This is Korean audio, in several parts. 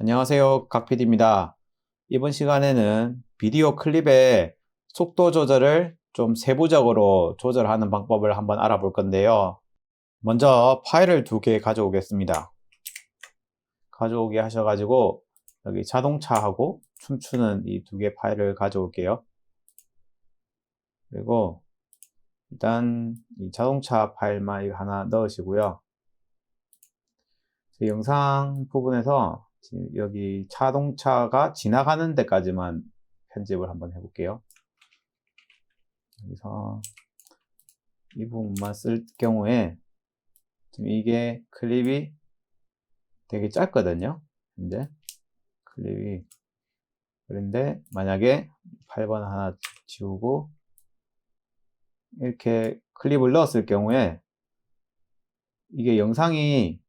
안녕하세요. 각PD입니다. 이번 시간에는 비디오 클립의 속도 조절을 좀 세부적으로 조절하는 방법을 한번 알아볼 건데요. 먼저 파일을 두 개 가져오겠습니다. 가져오게 하셔가지고 여기 자동차하고 춤추는 이 두 개 파일을 가져올게요. 그리고 일단 이 자동차 파일만 하나 넣으시고요. 제 영상 부분에서 지금 여기 자동차가 지나가는 데까지만 편집을 한번 해볼게요. 여기서 이 부분만 쓸 경우에 지금 이게 클립이 되게 짧거든요. 이제 클립이 그런데 만약에 8번 하나 지우고 이렇게 클립을 넣었을 경우에 이게 영상이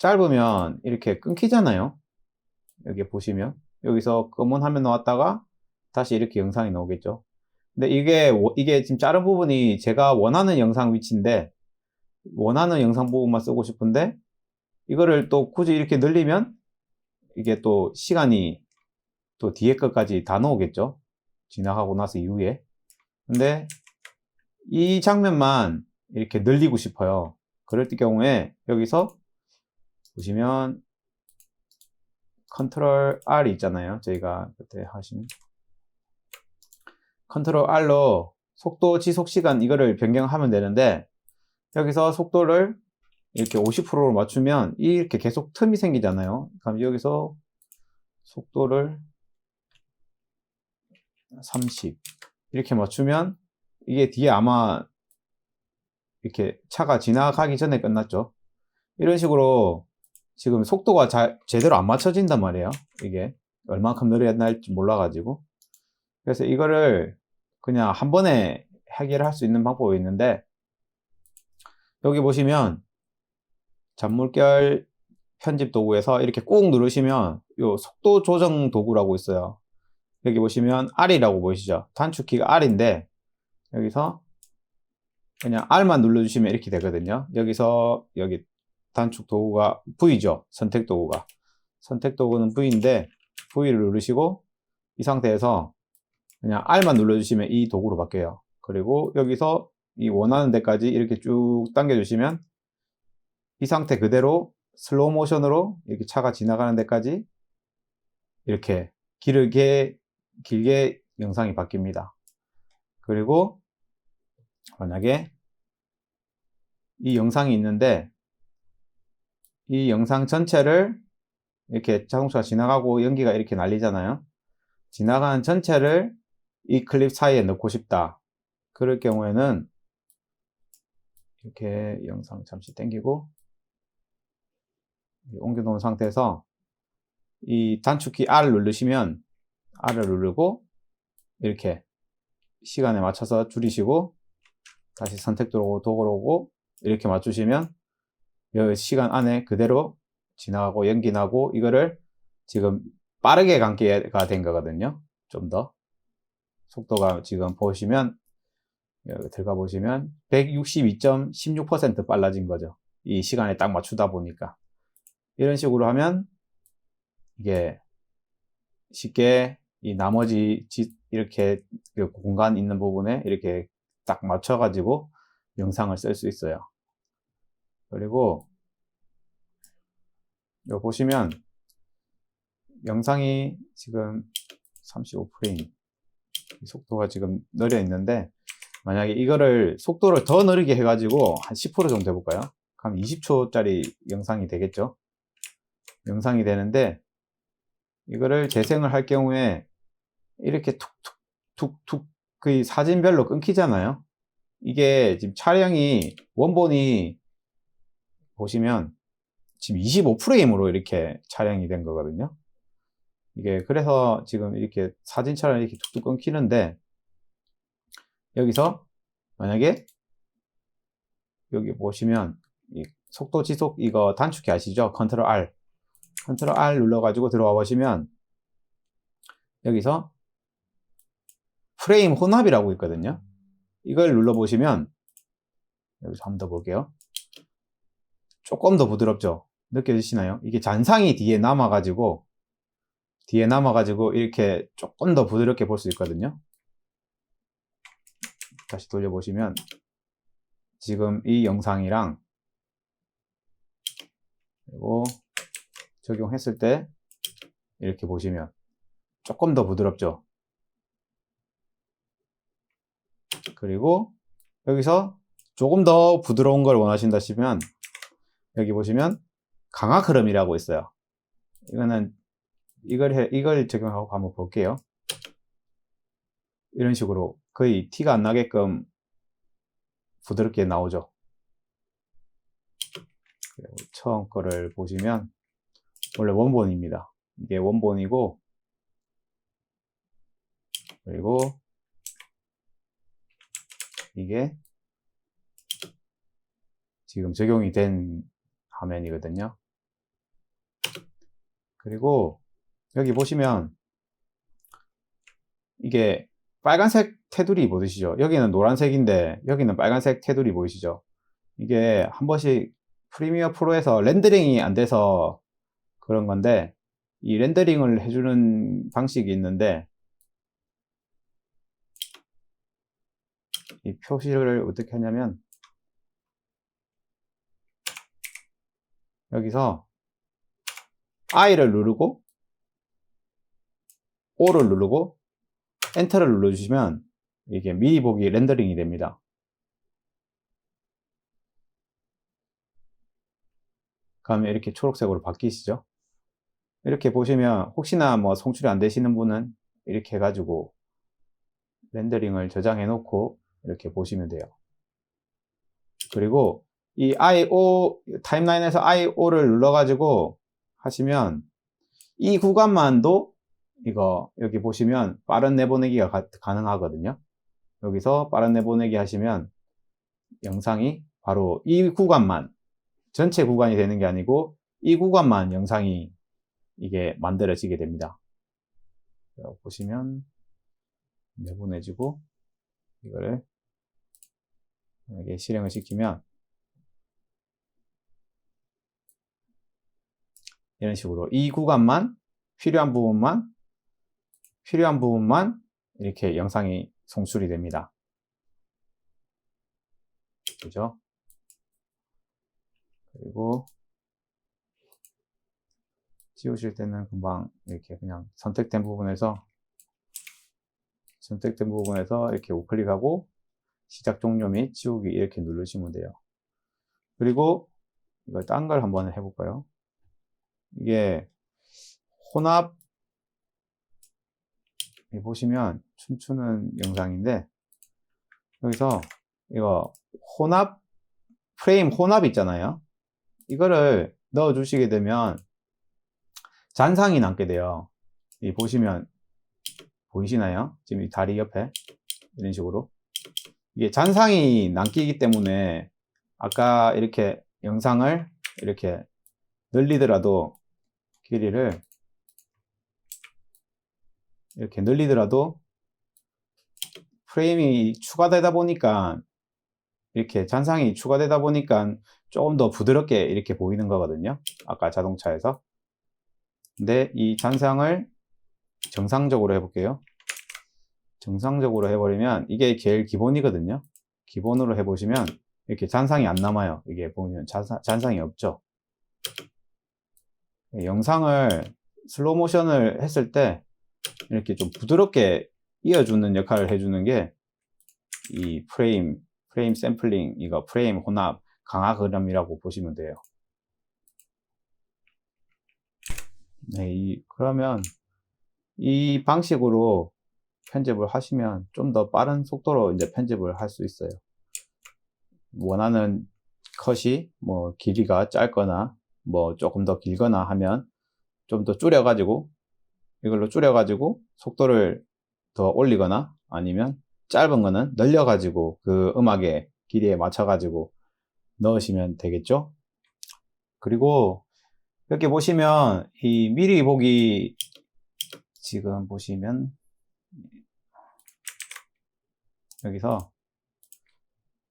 짧으면 이렇게 끊기잖아요. 여기 보시면 여기서 검은 화면 나왔다가 다시 이렇게 영상이 나오겠죠. 근데 이게 이게 지금 자른 부분이 제가 원하는 영상 위치인데 원하는 영상 부분만 쓰고 싶은데 이거를 또 굳이 이렇게 늘리면 이게 또 시간이 또 뒤에 것까지 다 나오겠죠. 지나가고 나서 이후에. 근데 이 장면만 이렇게 늘리고 싶어요. 그럴 경우에 여기서 보시면 컨트롤 R 있잖아요. 저희가 그때 하신 컨트롤 R로 속도 지속 시간 이거를 변경하면 되는데 여기서 속도를 이렇게 50%로 맞추면 이렇게 계속 틈이 생기잖아요. 그럼 여기서 속도를 30 이렇게 맞추면 이게 뒤에 아마 이렇게 차가 지나가기 전에 끝났죠. 이런 식으로 지금 속도가 잘, 제대로 안 맞춰진단 말이에요. 이게. 얼만큼 느려야 할지 몰라가지고. 그래서 이거를 그냥 한 번에 해결할 수 있는 방법이 있는데, 여기 보시면, 잔물결 편집 도구에서 이렇게 꾹 누르시면, 요 속도 조정 도구라고 있어요. 여기 보시면 R이라고 보이시죠? 단축키가 R인데, 여기서 그냥 R만 눌러주시면 이렇게 되거든요. 여기서 여기 단축 도구가 V죠. 선택 도구가. 선택 도구는 V인데 V를 누르시고 이 상태에서 그냥 R만 눌러주시면 이 도구로 바뀌어요. 그리고 여기서 이 원하는 데까지 이렇게 쭉 당겨주시면 이 상태 그대로 슬로우 모션으로 이렇게 차가 지나가는 데까지 이렇게 길게 길게 영상이 바뀝니다. 그리고 만약에 이 영상이 있는데 이 영상 전체를 이렇게 자동차가 지나가고 연기가 이렇게 날리잖아요. 지나가는 전체를 이 클립 사이에 넣고 싶다. 그럴 경우에는 이렇게 영상 잠시 당기고 옮겨 놓은 상태에서 이 단축키 R을 누르시면 R을 누르고 이렇게 시간에 맞춰서 줄이시고 다시 선택 도구 도구로 오고 이렇게 맞추시면 이 시간 안에 그대로 지나가고 연기 나고 이거를 지금 빠르게 감기가 된 거거든요. 좀 더. 속도가 지금 보시면 들어가 보시면 162.16% 빨라진 거죠. 이 시간에 딱 맞추다 보니까. 이런 식으로 하면 이게 쉽게 이 나머지 이렇게 그 공간 있는 부분에 이렇게 딱 맞춰 가지고 영상을 쓸 수 있어요. 그리고 여기 보시면 영상이 지금 35프레임 속도가 지금 느려 있는데 만약에 이거를 속도를 더 느리게 해가지고 한 10% 정도 해볼까요? 그럼 20초짜리 영상이 되겠죠? 영상이 되는데 이거를 재생을 할 경우에 이렇게 툭툭툭툭 그 사진별로 끊기잖아요. 이게 지금 촬영이 원본이 보시면 지금 25 프레임으로 이렇게 촬영이 된 거거든요. 이게 그래서 지금 이렇게 사진처럼 이렇게 툭툭 끊기는데 여기서 만약에 여기 보시면 이 속도 지속 이거 단축키 아시죠? 컨트롤 R 컨트롤 R 눌러가지고 들어와 보시면 여기서 프레임 혼합이라고 있거든요. 이걸 눌러보시면 여기서 한번 더 볼게요. 조금 더 부드럽죠. 느껴지시나요? 이게 잔상이 뒤에 남아가지고 뒤에 남아가지고 이렇게 조금 더 부드럽게 볼 수 있거든요. 다시 돌려보시면 지금 이 영상이랑 그리고 적용했을 때 이렇게 보시면 조금 더 부드럽죠. 그리고 여기서 조금 더 부드러운 걸 원하신다 싶으면 여기 보시면 강화 흐름이라고 있어요. 이거는 이걸 해, 이걸 적용하고 한번 볼게요. 이런 식으로 거의 티가 안 나게끔 부드럽게 나오죠. 처음 거를 보시면 원래 원본입니다. 이게 원본이고 그리고 이게 지금 적용이 된 화면이거든요. 그리고 여기 보시면 이게 빨간색 테두리 보이시죠? 여기는 노란색인데 여기는 빨간색 테두리 보이시죠? 이게 한 번씩 프리미어 프로에서 렌더링이 안 돼서 그런 건데 이 렌더링을 해주는 방식이 있는데 이 표시를 어떻게 하냐면 여기서 I를 누르고 O를 누르고 엔터를 눌러주시면 이게 미리 보기 렌더링이 됩니다. 그러면 이렇게 초록색으로 바뀌시죠? 이렇게 보시면 혹시나 뭐 송출이 안 되시는 분은 이렇게 해가지고 렌더링을 저장해 놓고 이렇게 보시면 돼요. 그리고 이 IO 타임라인에서 IO를 눌러가지고 하시면 이 구간만도 이거 여기 보시면 빠른 내보내기가 가, 가 능하거든요. 여기서 빠른 내보내기 하시면 영상이 바로 이 구간만 전체 구간이 되는 게 아니고 이 구간만 영상이 이게 만들어지게 됩니다. 보시면 내보내주고 이거를 만약에 실행을 시키면 이런 식으로 이 구간만 필요한 부분만 필요한 부분만 이렇게 영상이 송출이 됩니다. 그죠? 그리고 지우실 때는 금방 이렇게 그냥 선택된 부분에서 선택된 부분에서 이렇게 우클릭하고 시작 종료 및 지우기 이렇게 누르시면 돼요. 그리고 이걸 딴 걸 한번 해볼까요? 이게 혼합 보시면 춤추는 영상인데 여기서 이거 혼합 프레임 혼합 있잖아요. 이거를 넣어 주시게 되면 잔상이 남게 돼요. 이 보시면 보이시나요? 지금 이 다리 옆에 이런 식으로 이게 잔상이 남기기 때문에 아까 이렇게 영상을 이렇게 늘리더라도 길이를 이렇게 늘리더라도 프레임이 추가되다 보니까 이렇게 잔상이 추가되다 보니까 조금 더 부드럽게 이렇게 보이는 거거든요. 아까 자동차에서. 근데 이 잔상을 정상적으로 해볼게요. 정상적으로 해버리면 이게 제일 기본이거든요. 기본으로 해보시면 이렇게 잔상이 안 남아요. 이게 보면 잔상, 잔상이 없죠. 영상을 슬로우 모션을 했을 때 이렇게 좀 부드럽게 이어주는 역할을 해주는 게 이 프레임, 프레임 샘플링, 이거 프레임 혼합, 강화 그램이라고 보시면 돼요. 네, 이, 그러면 이 방식으로 편집을 하시면 좀 더 빠른 속도로 이제 편집을 할 수 있어요. 원하는 컷이 뭐 길이가 짧거나 뭐 조금 더 길거나 하면 좀 더 줄여가지고 이걸로 줄여가지고 속도를 더 올리거나 아니면 짧은 거는 늘려가지고 그 음악의 길이에 맞춰가지고 넣으시면 되겠죠. 그리고 이렇게 보시면 이 미리 보기 지금 보시면 여기서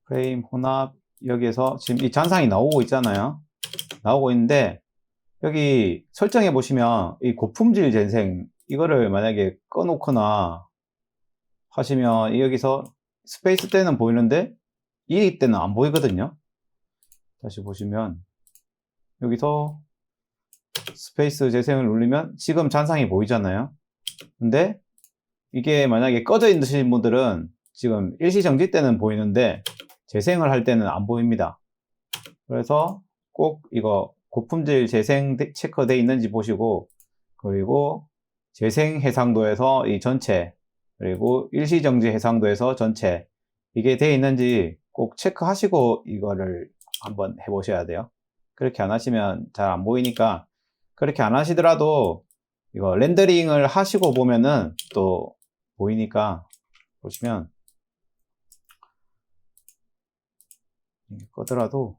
프레임 혼합 여기에서 지금 이 잔상이 나오고 있잖아요. 나오고 있는데 여기 설정해 보시면 이 고품질 재생 이거를 만약에 꺼놓거나 하시면 여기서 스페이스 때는 보이는데 이 때는 안 보이거든요. 다시 보시면 여기서 스페이스 재생을 누르면 지금 잔상이 보이잖아요. 근데 이게 만약에 꺼져 있으신 분들은 지금 일시정지 때는 보이는데 재생을 할 때는 안 보입니다. 그래서 꼭 이거 고품질 재생 체크되어 있는지 보시고 그리고 재생 해상도에서 이 전체 그리고 일시정지 해상도에서 전체 이게 되어 있는지 꼭 체크하시고 이거를 한번 해보셔야 돼요. 그렇게 안 하시면 잘 안 보이니까 그렇게 안 하시더라도 이거 렌더링을 하시고 보면은 또 보이니까 보시면 꺼더라도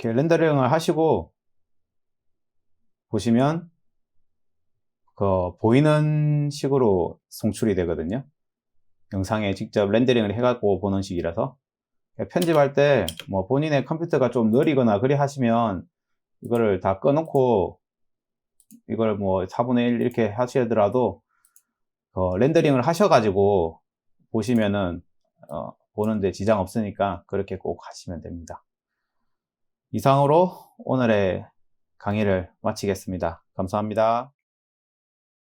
이렇게 렌더링을 하시고 보시면 그 보이는 식으로 송출이 되거든요. 영상에 직접 렌더링을 해갖고 보는 식이라서 편집할 때 뭐 본인의 컴퓨터가 좀 느리거나 그리 하시면 이거를 다 꺼놓고 이걸 뭐 4분의 1 이렇게 하시더라도 어, 렌더링을 하셔가지고 보시면은 어, 보는데 지장 없으니까 그렇게 꼭 하시면 됩니다. 이상으로 오늘의 강의를 마치겠습니다. 감사합니다.